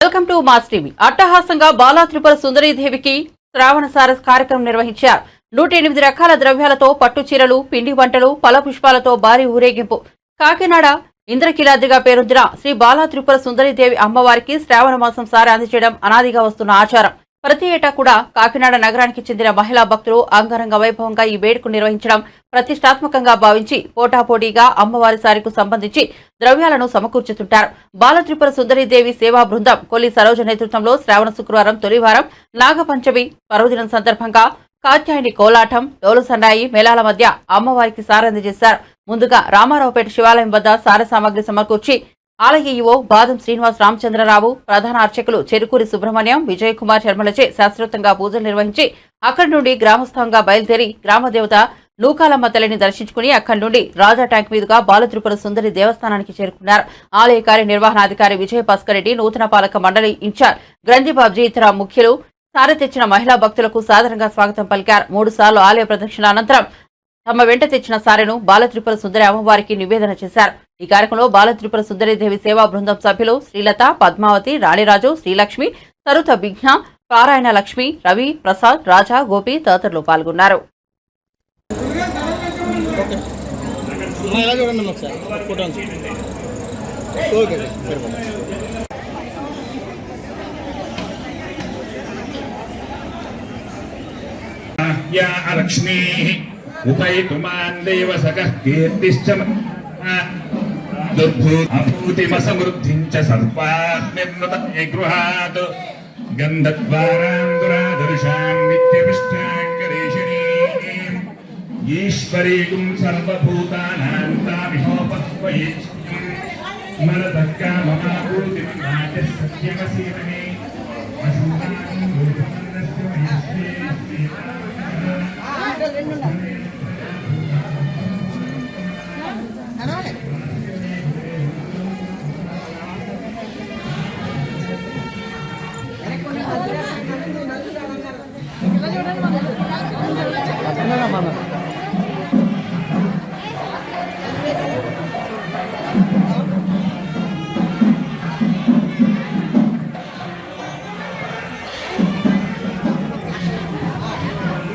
Welcome to mass TV. అట్టహాసంగా బాలా త్రిపుర సుందరీదేవికి శ్రావణ సార కార్యక్రమం నిర్వహించారు. నూట ఎనిమిది రకాల ద్రవ్యాలతో పట్టు చీరలు పిండి వంటలు పల పుష్పాలతో భారీ ఊరేగింపు. కాకినాడ ఇంద్రకీలాద్రిగా పేరొందిన శ్రీ బాలా త్రిపుర సుందరీదేవి అమ్మవారికి శ్రావణ మాసం సారి అందజేయడం అనాదిగా వస్తున్న ఆచారం. ప్రతి ఏటా కూడా కాకినాడ నగరానికి చెందిన మహిళా భక్తులు అంగరంగ వైభవంగా ఈ వేడుక నిర్వహించడం ప్రతిష్టాత్మకంగా భావించి పోటాపోటీగా అమ్మవారి సారికు సంబంధించి ద్రవ్యాలను సమకూర్చుతుంటారు. బాలత్రిపుర సుందరీదేవి సేవా బృందం కొల్లి సరోజ నేతృత్వంలో శ్రావణ శుక్రవారం తొలివారం నాగపంచమి పర్వదినం సందర్భంగా కాత్యాయని కోలాటం డోలు సన్నాయి మేళాల మధ్య అమ్మవారికి సారందజేశారు ముందుగా రామారావుపేట శివాలయం వద్ద సార సామాగ్రి సమకూర్చి ఆలయ ఈవో బాదం శ్రీనివాస్ రామచంద్రరావు ప్రధాన అర్చకులు చెరుకూరి సుబ్రహ్మణ్యం విజయ్ కుమార్ శర్మలచే శాస్త్రోక్తంగా పూజలు నిర్వహించి అక్కడి నుండి గ్రామస్థంగా బయలుదేరి గ్రామదేవత నూకాలమ్మ తల్లిని దర్శించుకుని అక్కడి నుండి రాజా ట్యాంక్ మీదుగా బాలత్రిపుర సుందరి దేవస్థానానికి చేరుకున్నారు. ఆలయ కార్యనిర్వహణాధికారి విజయ భాస్కర్ రెడ్డి నూతన పాలక మండలి ఇన్ఛార్జ్ గ్రంథిబాబ్జీ ఇతర ముఖ్యులు సారె తెచ్చిన మహిళా భక్తులకు సాధారణంగా స్వాగతం పలికారు. మూడు సార్లు ఆలయ ప్రదక్షిణ అనంతరం తమ వెంట తెచ్చిన సారెను బాలత్రిపుర సుందరి అమ్మవారికి నివేదన చేశారు. ఈ కార్యక్రమంలో బాల త్రిపుర సుందరీదేవి సేవా బృందం సభ్యులు శ్రీలత పద్మావతి రాణిరాజు శ్రీలక్ష్మి సరుత విఘ్న పారాయణ లక్ష్మి రవి ప్రసాద్ రాజా గోపి తదితరులు పాల్గొన్నారు. అమ్మా, ఇలా చూడండి అమ్మా అభూతిమ సమృద్ధించ సర్వాత్మత గృహాత్ గంధద్వారాం దురాదర్శాం నిత్యవిష్టాంగరేషిణీ ఈశ్వరీకుం సర్వభూతానాం తామిహోపక్వయేష్యం మరదక్కామమాభూతిమ నాట్య సత్యమసీమనే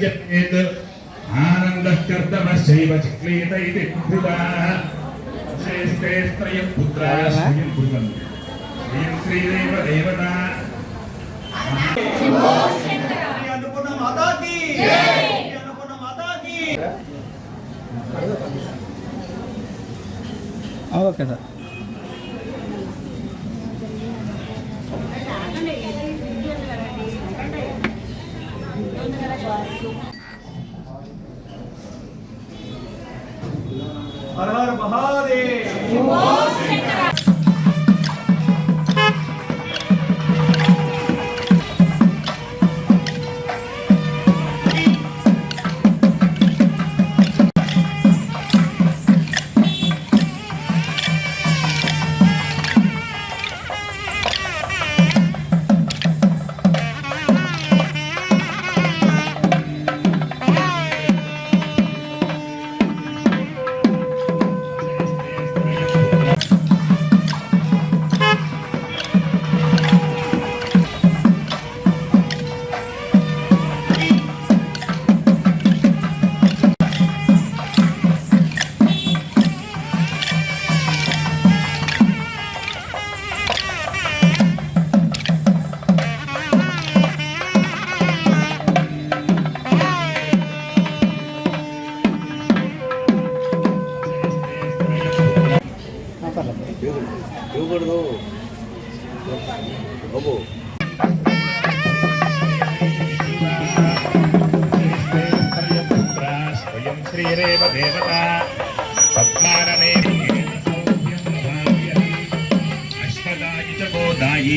ప్రపంచేత్ ఆనందశ్చర్దవశ్చైవ చక్లీత ఇది పుత్రుడాః శ్రేష్ఠే స్త్రయం పుత్రాయ స్వయం కుర్వంతి స్వయం శ్రీదేవ దేవత ఓకే సార్ हर हर महादेव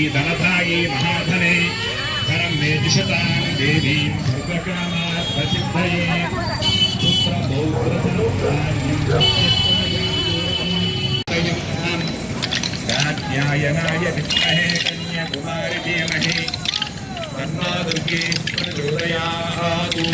धनदायि महाधने धनं मे दिशतां देवीं सर्वकामार्थसिद्धये पुत्रपौत्रसन्तान्यं कात्यायनाय विद्महे दुर्गे प्रचोदयातु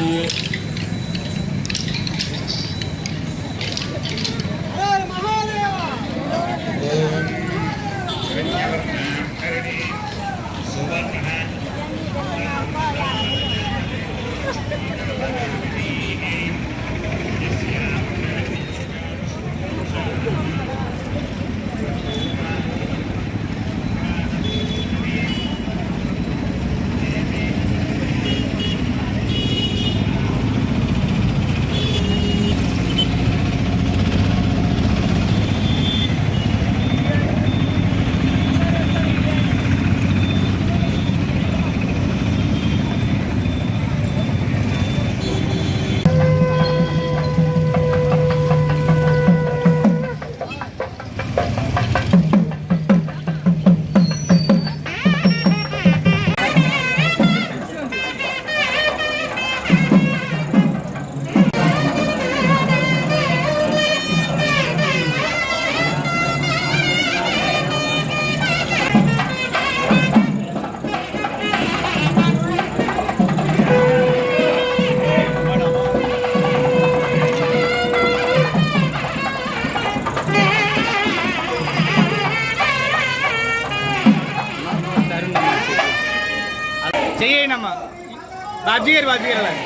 బాబ్జీ గారు బాబ్జీ గారు అలాగే.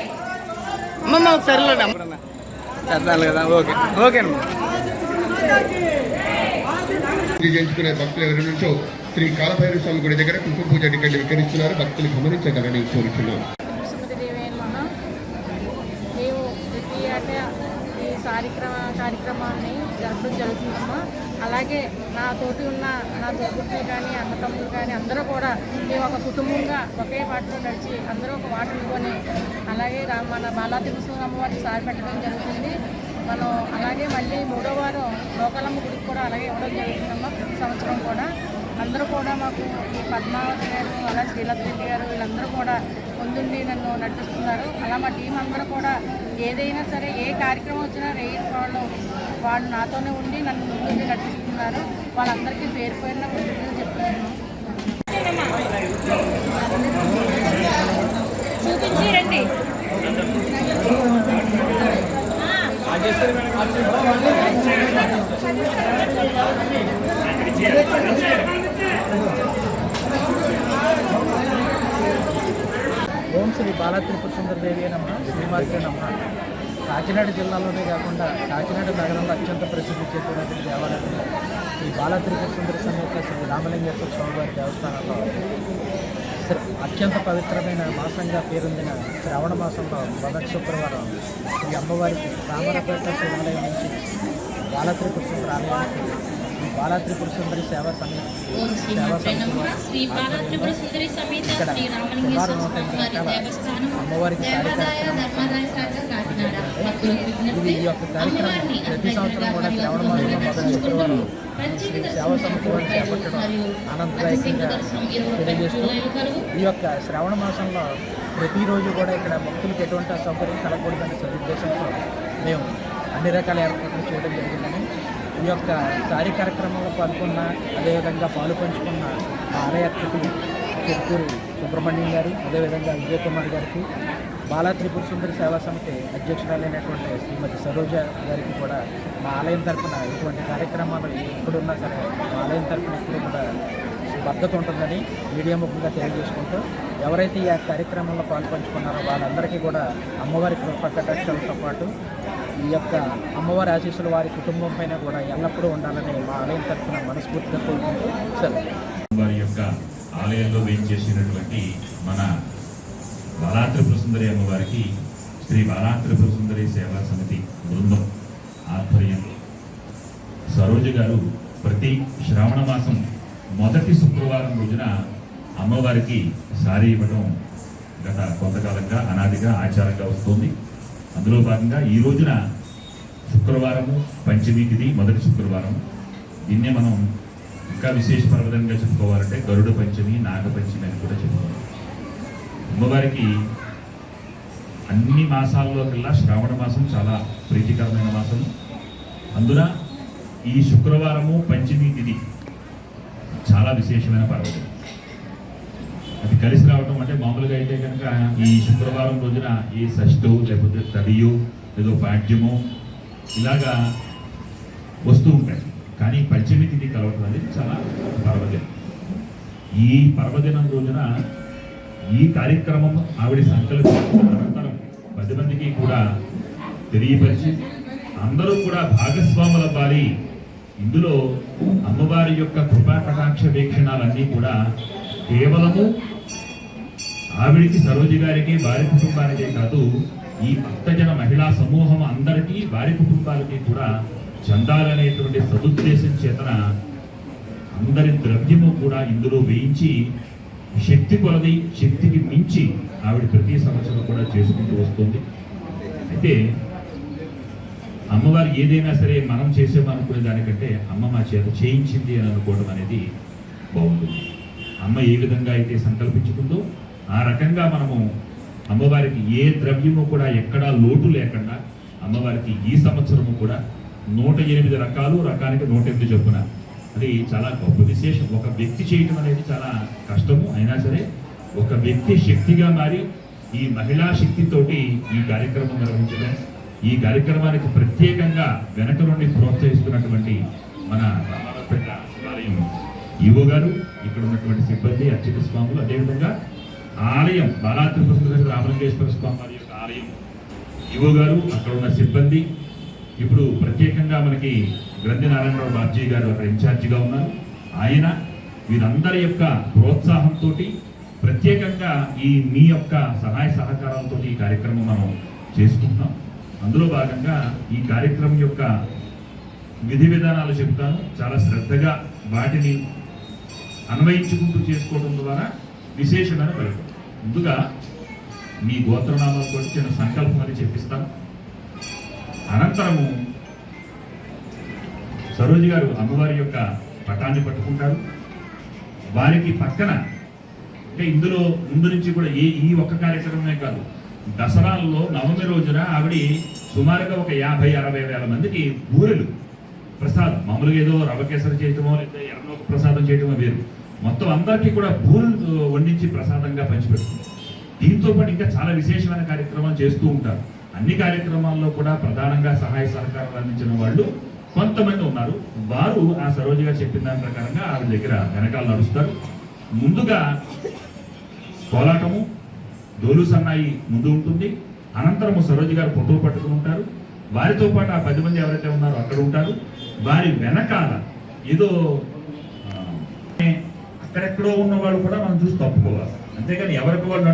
అమ్మమ్మ ఒకసారి చేద్దాను కదా ఓకే. ఓకేనమ్మా పూజించుకునే భక్తులు ఎవరి నుంచో శ్రీ కాలభైరవ స్వామి గుడి దగ్గర కుంకుమ పూజ టికెట్లు విక్రయిస్తున్నారు. భక్తులు గమనించగలని ఈ కార్యక్రమ కార్యక్రమాన్ని జరపడం జరుగుతుందమ్మా. అలాగే నా తోటి ఉన్న నా తోబుట్టులు కానీ అన్నతమ్ములు కానీ అందరూ కూడా మేము ఒక కుటుంబంగా ఒకే వాటిలో నడిచి అందరూ ఒక వాట అనుకొని అలాగే రా- మన బాలాతిరుమల అమ్మవారికి సారి పెట్టడం జరుగుతుంది. మనం అలాగే మళ్ళీ మూడో వారం లోకలమ్మ గుడికి కూడా అలాగే ఇవ్వడం జరుగుతుందమ్మా ప్రతి సంవత్సరం కూడా. అందరూ కూడా మాకు ఈ పద్మావతి గారు అలా శ్రీలత్రెడ్డి గారు వీళ్ళందరూ కూడా ముందుండి నన్ను నడిపిస్తున్నారు. అలా మా టీం అందరూ కూడా ఏదైనా సరే ఏ కార్యక్రమం వచ్చినా రేయిన్ వాళ్ళు వాళ్ళు నాతోనే ఉండి నన్ను ముందుండి నడిపిస్తున్నారు. ఉన్నారు వాళ్ళందరికీ పేరు పేరున కృతజ్ఞతలు చెప్తున్నాను. చూపించి రండి ఓం శ్రీ బాలా త్రిపుర సుందరదేవి నమ శ్రీమాత్రి నమ. కాకినాడ జిల్లాలోనే కాకుండా కాకినాడ నగరంలో అత్యంత ప్రసిద్ధి చెందినటువంటి దేవాలయం. ఈ బాలా త్రిపుర సుందర సమేత శ్రీ రామలింగేశ్వర స్వామివారి దేవస్థానంలో అత్యంత పవిత్రమైన మాసంగా పేరొందిన శ్రావణ మాసంలో మొదటి శుక్రవారం ఈ అమ్మవారికి రామరపేట శివాలయం నుంచి బాలా త్రిపుర సుందర ఆలయానికి ఈ బాలా త్రిపుర సుందరి సేవా సమేత ఇక్కడ సుమారు నూట ఎనిమిది అమ్మవారికి కార్యక్రమం ఇది ఈ యొక్క కార్యక్రమం ప్రతి సంవత్సరం కూడా శ్రావణ మాసంలో మొదటి శుక్రవారం శ్రీ సేవా సమితి వారు చేపట్టడం ఆనందదాయకంగా తెలియజేస్తూ ఈ యొక్క శ్రావణ మాసంలో ప్రతిరోజు కూడా ఇక్కడ భక్తులకు ఎటువంటి అసౌకర్యం కలగకూడదనే సదుద్దేశంతో మేము అన్ని రకాల ఏర్పాట్లు చేయడం జరిగిందని ఈ యొక్క కార్య కార్యక్రమంలో పాల్గొన్న అదేవిధంగా పాలు పంచుకున్న మా ఆలయ అర్చకులు చెరుకూరు సుబ్రహ్మణ్యం గారు అదేవిధంగా విజయ్ కుమార్ గారికి బాలా త్రిపుర సుందరి సేవా సమితి అధ్యక్షురాలైనటువంటి శ్రీమతి సరోజ గారికి కూడా మా ఆలయం తరఫున ఇటువంటి కార్యక్రమాలు ఎప్పుడున్నా సరే మా ఆలయం తరఫున ఎప్పుడు కూడా భద్రత ఉంటుందని మీడియా ముఖంగా తెలియజేసుకుంటూ ఎవరైతే ఈ కార్యక్రమంలో పాల్పంచుకున్నారో వాళ్ళందరికీ కూడా అమ్మవారి కృపకటాక్షలతో పాటు ఈ యొక్క అమ్మవారి ఆశీస్సులు వారి కుటుంబం పైన కూడా ఎల్లప్పుడూ ఉండాలని మా ఆలయం తరఫున మనస్ఫూర్తిగా కోరుకుంటూ సరే వారి యొక్క ఆలయంలో వేయించేసినటువంటి సుందరి అమ్మవారికి శ్రీ బాలాత్రిపుర సుందరి సేవా సమితి బృందం ఆధ్వర్యంలో సరోజ గారు ప్రతి శ్రావణ మాసం మొదటి శుక్రవారం రోజున అమ్మవారికి సారీ ఇవ్వడం గత కొంతకాలంగా అనాదిగా ఆచారంగా వస్తుంది. అందులో భాగంగా ఈ రోజున శుక్రవారము పంచమి తిథి మొదటి శుక్రవారం. దీన్నే మనం ఇంకా విశేష పర్వదంగా చెప్పుకోవాలంటే గరుడ పంచమి నాగ పంచమి అని కూడా చెప్పుకోవాలి. అమ్మవారికి అన్ని మాసాల్లో కల్లా శ్రావణ మాసం చాలా ప్రీతికరమైన మాసం. అందున ఈ శుక్రవారము పంచమి తిథి చాలా విశేషమైన పర్వదినం. అది కలిసి రావటం అంటే మామూలుగా అయితే కనుక ఈ శుక్రవారం రోజున ఈ షష్ఠు లేకపోతే తదియు ఏదో పాడ్యము ఇలాగా వస్తూ ఉంటాయి. కానీ పంచమి తిథి కలవటం అనేది చాలా పర్వదినం. ఈ పర్వదినం రోజున ఈ కార్యక్రమం ఆవిడ సంకల్పించిన పది మందికి కూడా తెలియపరిచి అందరూ కూడా భాగస్వాముల వారి ఇందులో అమ్మవారి యొక్క కృపా కటాక్ష వీక్షణాలన్నీ కూడా కేవలము ఆవిడికి సరోజి గారికి వారి కుటుంబానికే కాదు ఈ భక్తజన మహిళా సమూహం అందరికీ వారి కుటుంబాలకి కూడా చెందాలనేటువంటి సదుద్దేశం చేతన అందరి ద్రవ్యము కూడా ఇందులో వేయించి శక్తి కొలది శక్తికి మించి ఆవిడ ప్రతి సంవత్సరం కూడా చేసుకుంటూ వస్తుంది. అయితే అమ్మవారు ఏదైనా సరే మనం చేసామనుకునే దానికంటే అమ్మ మా చేత చేయించింది అని అనుకోవడం అనేది బాగుంటుంది. అమ్మ ఏ విధంగా అయితే సంకల్పించుకుందో ఆ రకంగా మనము అమ్మవారికి ఏ ద్రవ్యము కూడా ఎక్కడా లోటు లేకుండా అమ్మవారికి ఈ సంవత్సరము కూడా నూట ఎనిమిది రకాలు రకానికి నూట ఎనిమిది చొప్పున. అది చాలా గొప్ప విశేషం. ఒక వ్యక్తి చేయటం అనేది చాలా కష్టము. అయినా సరే ఒక వ్యక్తి శక్తిగా మారి ఈ మహిళా శక్తితోటి ఈ కార్యక్రమం నిర్వహించడం ఈ కార్యక్రమానికి ప్రత్యేకంగా వెనక నుండి ప్రోత్సహిస్తున్నటువంటి మన రామారావుపేట శివాలయం ఈవో గారు ఇక్కడ ఉన్నటువంటి సిబ్బంది అర్చిత స్వాములు అదేవిధంగా ఆలయం బాలాత్రిపుర రామలింగేశ్వర స్వామి వారి యొక్క ఆలయం. ఈవో గారు అక్కడ ఉన్న సిబ్బంది ఇప్పుడు ప్రత్యేకంగా మనకి గ్రంథి నారాయణరావు బాబ్జీ గారు అక్కడ ఇన్ఛార్జిగా ఉన్నారు. ఆయన వీరందరి యొక్క ప్రోత్సాహంతో ప్రత్యేకంగా ఈ మీ యొక్క సహాయ సహకారంతో ఈ కార్యక్రమం మనం చేసుకుంటున్నాం. అందులో భాగంగా ఈ కార్యక్రమం యొక్క విధి విధానాలు చెప్తాను. చాలా శ్రద్ధగా వాటిని అన్వయించుకుంటూ చేసుకోవడం ద్వారా విశేషమైన ఫలితం ముందుగా మీ గోత్రనామాలతో వచ్చిన సంకల్పం అని చెప్పిస్తాను. అనంతరము సరోజు గారు అమ్మవారి యొక్క పటాన్ని పట్టుకుంటారు. వారికి పక్కన అంటే ఇందులో ముందు నుంచి కూడా ఏ ఈ ఒక్క కార్యక్రమమే కాదు. దసరాల్లో నవమి రోజున ఆవిడ సుమారుగా ఒక యాభై అరవై వేల మందికి బూరెలు ప్రసాదం. మామూలుగా ఏదో రవకేసరి చేయటమో లేదా ఎర్రనొక ప్రసాదం చేయటమో వేరు. మొత్తం అందరికీ కూడా బూరెలు వండించి ప్రసాదంగా పంచిపెడుతుంది. దీంతో పాటు ఇంకా చాలా విశేషమైన కార్యక్రమాలు చేస్తూ ఉంటారు. అన్ని కార్యక్రమాల్లో కూడా ప్రధానంగా సహాయ సహకారాలు అందించిన వాళ్ళు కొంతమంది ఉన్నారు. వారు ఆ సరోజుగా చెప్పిన దాని ప్రకారంగా ఆవిడ దగ్గర వెనకాల నడుస్తారు. ముందుగా కోలాటము డోలు సన్నాయి ముందు ఉంటుంది. అనంతరము సరోజు గారు ఫోటో పట్టుకుని ఉంటారు వారితో పాటు ఆ పది మంది ఎవరైతే ఉన్నారో అక్కడ ఉంటారు. వారి వెనకాల ఏదో అక్కడెక్కడో ఉన్న వాళ్ళు కూడా మనం చూసి తప్పుకోవాలి. అంతేగాని ఎవరికి వాళ్ళు